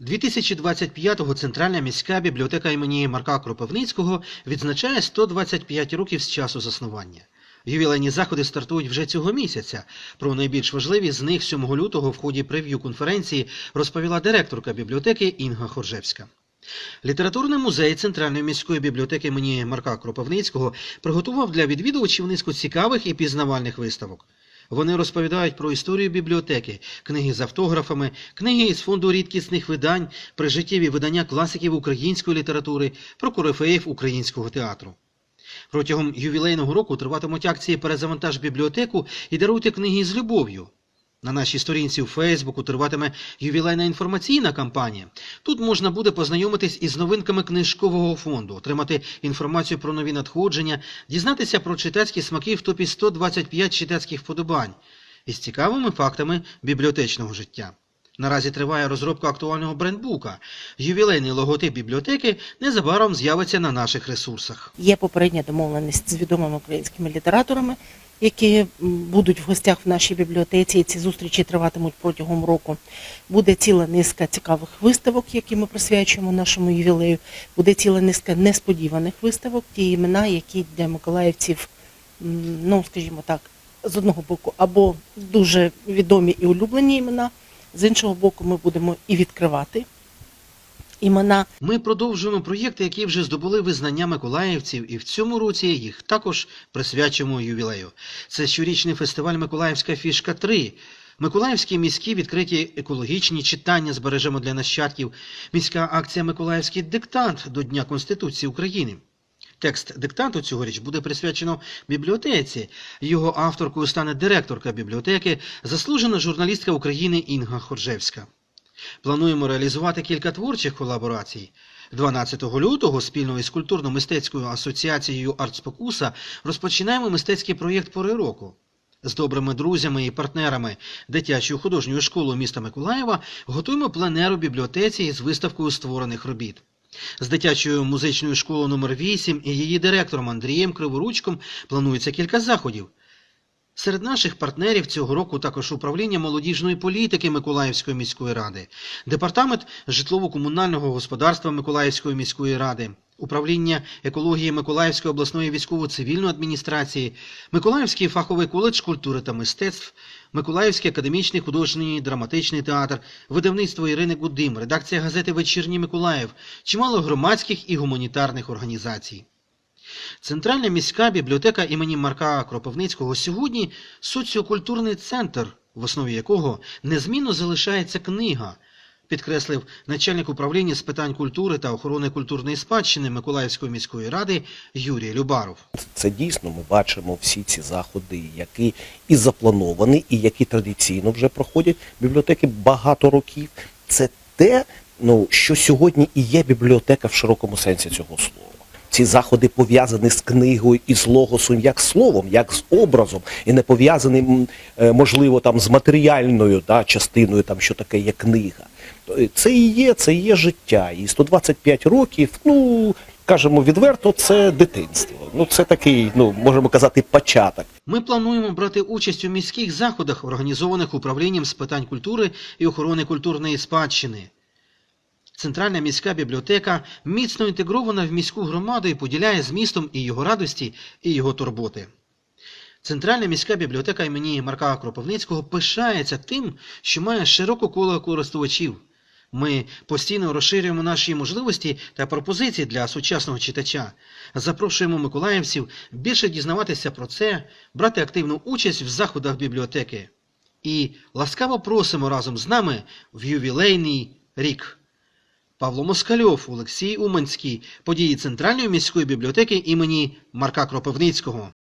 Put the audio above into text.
2025-го Центральна міська бібліотека імені Марка Кропивницького відзначає 125 років з часу заснування. Ювілейні заходи стартують вже цього місяця. Про найбільш важливі з них 7 лютого в ході прев'ю конференції розповіла директорка бібліотеки Інга Хоржевська. Літературний музей Центральної міської бібліотеки імені Марка Кропивницького приготував для відвідувачів низку цікавих і пізнавальних виставок. Вони розповідають про історію бібліотеки, книги з автографами, книги із фонду рідкісних видань, прижиттєві видання класиків української літератури, про корифеїв українського театру. Протягом ювілейного року триватимуть акції «Перезавантаж бібліотеку» і даруйте книги з любов'ю. На нашій сторінці у Фейсбуку триватиме ювілейна інформаційна кампанія. Тут можна буде познайомитись із новинками книжкового фонду, отримати інформацію про нові надходження, дізнатися про читацькі смаки в топі 125 читацьких вподобань із цікавими фактами бібліотечного життя. Наразі триває розробка актуального брендбука. Ювілейний логотип бібліотеки незабаром з'явиться на наших ресурсах. Є попередня домовленість з відомими українськими літераторами, які будуть в гостях в нашій бібліотеці. і Ці зустрічі триватимуть протягом року. Буде ціла низка цікавих виставок, які ми присвячуємо нашому ювілею. Буде ціла низка несподіваних виставок, ті імена, які для миколаївців, ну скажімо так, з одного боку, або дуже відомі і улюблені імена. З іншого боку, ми будемо і відкривати імена Ми продовжуємо проєкти, які вже здобули визнання миколаївців, і в цьому році їх також присвячуємо ювілею. Це щорічний фестиваль Миколаївська фішка 3 Миколаївські міські відкриті екологічні читання збережемо для нащадків. Міська акція Миколаївський диктант до Дня Конституції України. Текст диктанту цьогоріч буде присвячено бібліотеці. Його авторкою стане директорка бібліотеки, заслужена журналістка України Інга Хоржевська. Плануємо реалізувати кілька творчих колаборацій. 12 лютого спільно із культурно-мистецькою асоціацією «Артспокуса» розпочинаємо мистецький проєкт «Пори року». З добрими друзями і партнерами дитячою художньою школою міста Миколаєва готуємо пленер у бібліотеці із виставкою створених робіт. З дитячою музичною школою номер 8 і її директором Андрієм Криворучком планується кілька заходів. Серед наших партнерів цього року також управління молодіжної політики Миколаївської міської ради, департамент житлово-комунального господарства Миколаївської міської ради, управління екології Миколаївської обласної військово-цивільної адміністрації, Миколаївський фаховий коледж культури та мистецтв, Миколаївський академічний художній драматичний театр, видавництво Ірини Гудим, редакція газети Вечірній Миколаїв, чимало громадських і гуманітарних організацій. Центральна міська бібліотека імені Марка Кропивницького сьогодні соціокультурний центр, в основі якого незмінно залишається книга, підкреслив начальник управління з питань культури та охорони культурної спадщини Миколаївської міської ради Юрій Любаров. Це дійсно ми бачимо всі ці заходи, які і заплановані, і які традиційно вже проходять бібліотеки багато років. Це те, ну що сьогодні і є бібліотека в широкому сенсі цього слова. Ці заходи пов'язані з книгою і з логосом, як словом, як з образом, і не пов'язані, е, можливо, там з матеріальною да, частиною, там що таке є книга. Це і є, це і є життя. І 125 років, ну кажемо відверто, це дитинство. Ну це такий, ну можемо казати, початок. Ми плануємо брати участь у міських заходах, організованих управлінням з питань культури і охорони культурної спадщини. Центральна міська бібліотека міцно інтегрована в міську громаду і поділяє з містом і його радості, і його турботи. Центральна міська бібліотека імені Марка Кропивницького пишається тим, що має широке коло користувачів. Ми постійно розширюємо наші можливості та пропозиції для сучасного читача. Запрошуємо миколаївців більше дізнаватися про це, брати активну участь в заходах бібліотеки. І ласкаво просимо разом з нами в ювілейний рік. Павло Москальов, Олексій Уманський, події Центральної міської бібліотеки імені Марка Кропивницького.